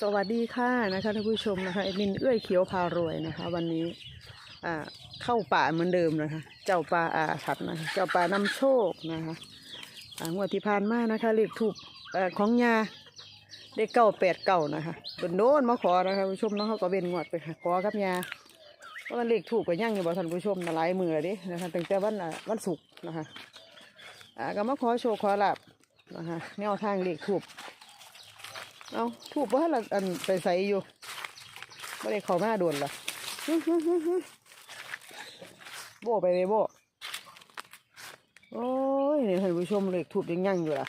สวัสดีค่ะนะคะท่านผู้ชมนะคะเอ็ดมินเอื้อยเขียวพารวยนะคะ วันนี้อ่าเข้าป่าเหมือนเดิมนะคะ เจ้าป่าอาถัดนะคะเจ้าป่านำโชคนะคะอ่างวดที่ผ่านมานะคะเลขถูกเอ่อของยาเลขเก้าแปดเก้านะคะโดนโดนมาขอนะคะท่านผู้ชมเนาะเขาก็เว้นงวดไปค่ะขอกับยา ว่าเลขถูกก็ยั่งอยู่บ่ท่านผู้ชมนะหลายมือเดินะคะตั้งแต่วันวันศุกร์นะคะอ่าก็มาขอโชคขอหลาบนะคะแนวทางเลขถูกเอาถูกเพราะเราอันไปใส่อยู่ไม่ได้เข้ามาโดนละฮึ่มๆๆโบไปเลยโบโอ้ยนี่ท่านผู้ชมเลขทูบยังยั่งอยู่ล่ะ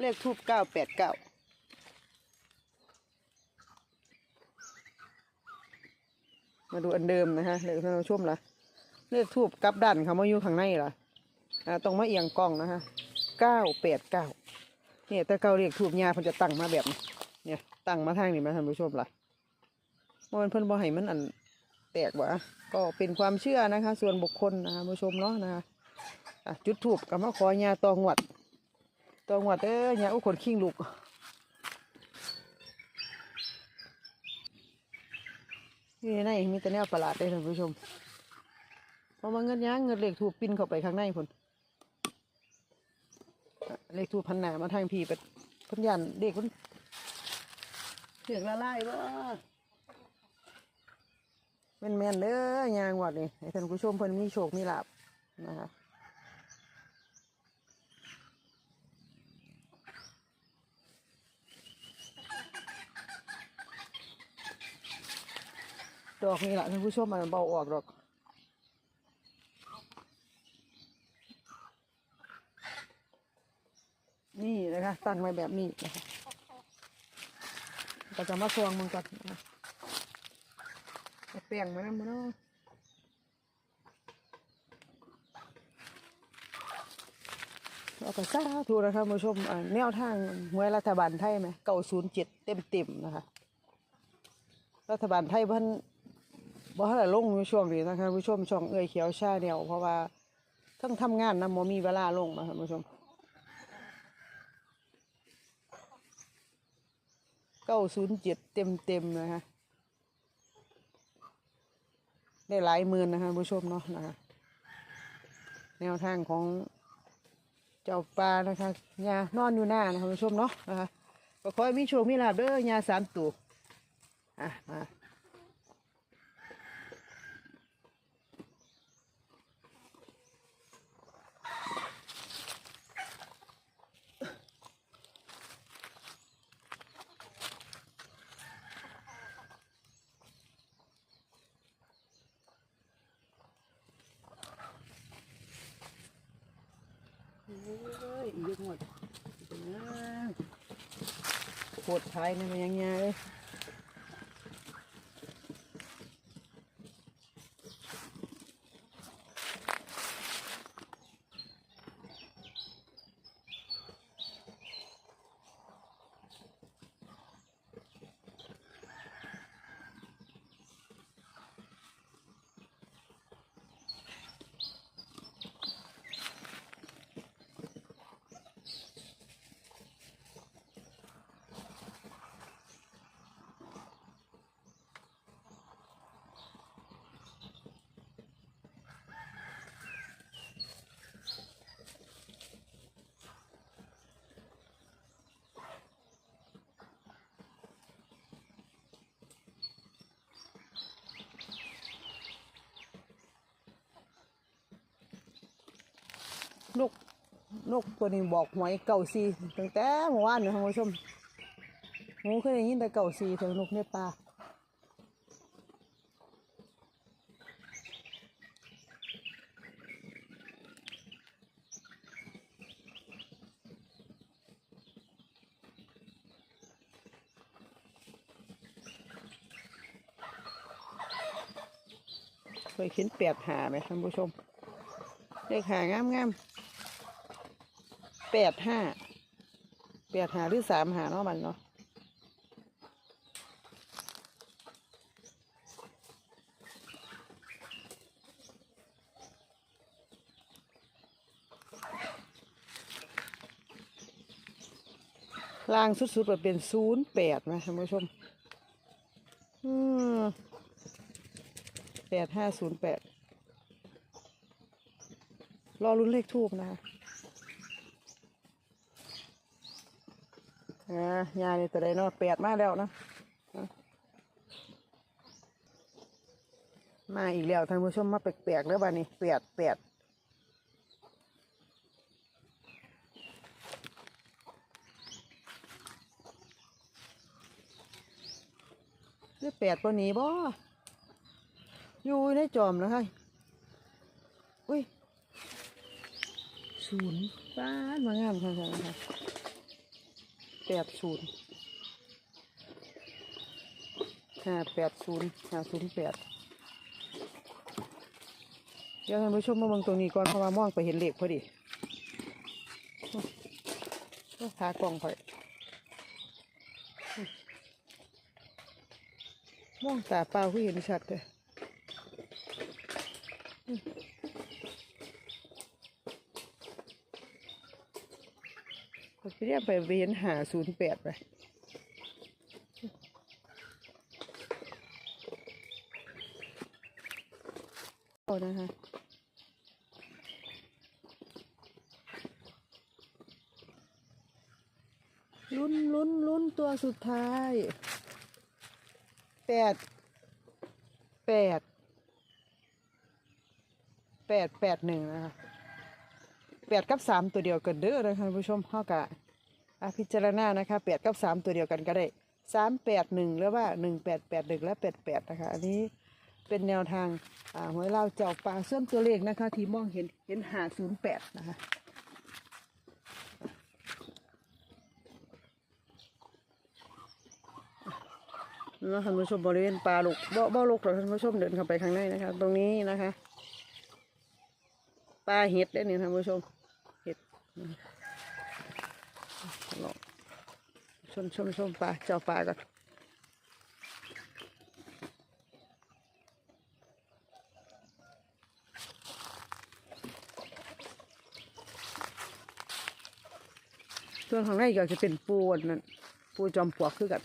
เลขทูบเก้าแปดเก้า มาดูอันเดิมนะฮะเลขท่านผู้ชมละเลขทูบกลับด้านเขามาอยู่ข้างในละอ่าต้องมาเอียงกล้องนะฮะเก้าแปดเก้าเนี่ยแต่เก้าเรียกถูกยาเพิ่นจะตั้งมาแบบเนี่ยตั้งมาทางนี้มาท่านผู้ชมล่ะมันเพิ่นบ่ให้มันอันแตกวะก็เป็นความเชื่อนะคะ ส่วนบุคคลนะคะผู้ชมเนาะนะคะจุดถูกกับมาขอยาตองหวัดตองหวัดเอ้ยยาอุคนขิงลูก นี่ในมีแต่แนวประหลาดเลยท่านผู้ชมเพราะมันเงินยางเงินเหล็กถูกปิ้นเข้าไปข้างในพุ่นเลขทูกพันหนามาทางพี่เป็นพันยันเด็กคนเสียงละลายบ่แม่นแม่นๆเด้อยางวัดนี่ให้ท่านผู้ชมเพิ่นมีโชคมีลาบนะคะ ดอกนี่แหละท่านผู้ชมมันเบาออกดอกนี่นะคะตั้งไว้แบบนี้นะคะก็จะมาซวงมันก่อนนะเอาแป้งมานะมันเนาะเอากระซ่าถูนะคะคุณผู้ชมแนวทางหวยรัฐบาลไทยไหมเก้าศูนย์เจ็ดเต็มเต็มๆนะคะ รัฐบาลไทยเพิ่น บ่ให้ลงในช่วงนี้นะคะคุณผู้ชมช่องเอ้ยเขียวชาเดียวเพราะว่าทั้งทำงานนะบ่มีเวลาลงนะคะคุณผู้ชมเก้าศูนย์เจ็ดเต็มเต็มนะคะได้หลายหมื่นนะคะผู้ชมเนาะนะคะแนวทางของเจ้าปลานะคะยานอนอยู่หน้านะคะผู้ชมเนาะนะคะก็ขอให้มีโชคมีลาบเด้อยาสามตัวอะมา อ้ยอีกหมดปวดท้ายนี่มันยังไง นกตัวนี้บอกหวยเก่าซีตั้งแต่เมื่อวานนี่ยท่านผู้ชมหนูเคยได้ยินแต่เก่าซีแต่นกในป่าเคยเขียนแปดหาไหมท่านผู้ชมเลขหางามงาม แปดห้าแปดหาหรือสามหาเนาะมันเนาะล่างสุดๆแบบเป็นศูนย์แปดนะท่านผู้ชมแปดห้าศูนย์แปดรอรุ่นเลขทูบนะ อ่ายานี่ตัวใดเนาะแปดมาแล้วนะมาอีกแล้วท่านผู้ชมมาแปลกๆแล้วบ้านี้แปดแปดหรือแปดตัวนี้บ่อยู่ในจอมแล้วค่ะอุ้ยศูนย์บ้านมางามค่ะค่ะ แปดศูนย์ห้าแปดศูนย์ห้าศูนย์แปดเดี๋ยวท่านผู้ชมมาบิ่งตรงนี้ก่อนเพราะว่ามองไปเห็นเหลขพอดีโอ้ากล่องค่อยมองตาเปล่าคือเห็นชัดเลย พี่เรียกไปเวียนหาศูนย์แปดไปโอ้นะคะลุ้นลุ้นลุ้นตัวสุดท้ายแปดแปดแปดแปดหนึ่งนะคะ แปดกับสามตัวเดียวกันเด้อนะคะผู้ชมเฮากะอะพิจารณานะคะแปดกับสามตัวเดียวกันก็ได้สามแปดหนึ่งหรือว่าหนึ่งแปดแปดหนึ่งและแปดแปดนะคะอันนี้เป็นแนวทางหวยเราเจ้าปลาส่วนตัวเลขนะคะที่มองเห็นเห็นหาศูนย์แปดนะคะแล้วท่านผู้ชมบริเวณปลาลูกบ่บ่ลูกหรอกท่านผู้ชมเดินเข้าไปข้างในนะคะ ตรงนี้นะคะ ปลาเห็ดได้เนี่ยท่านผู้ชมเห็ดลองชมชมชมปลาเจ้าปลาก่อนส่วนของในก็จะเป็นปูนนั่นปูจอมปลวกคือกัน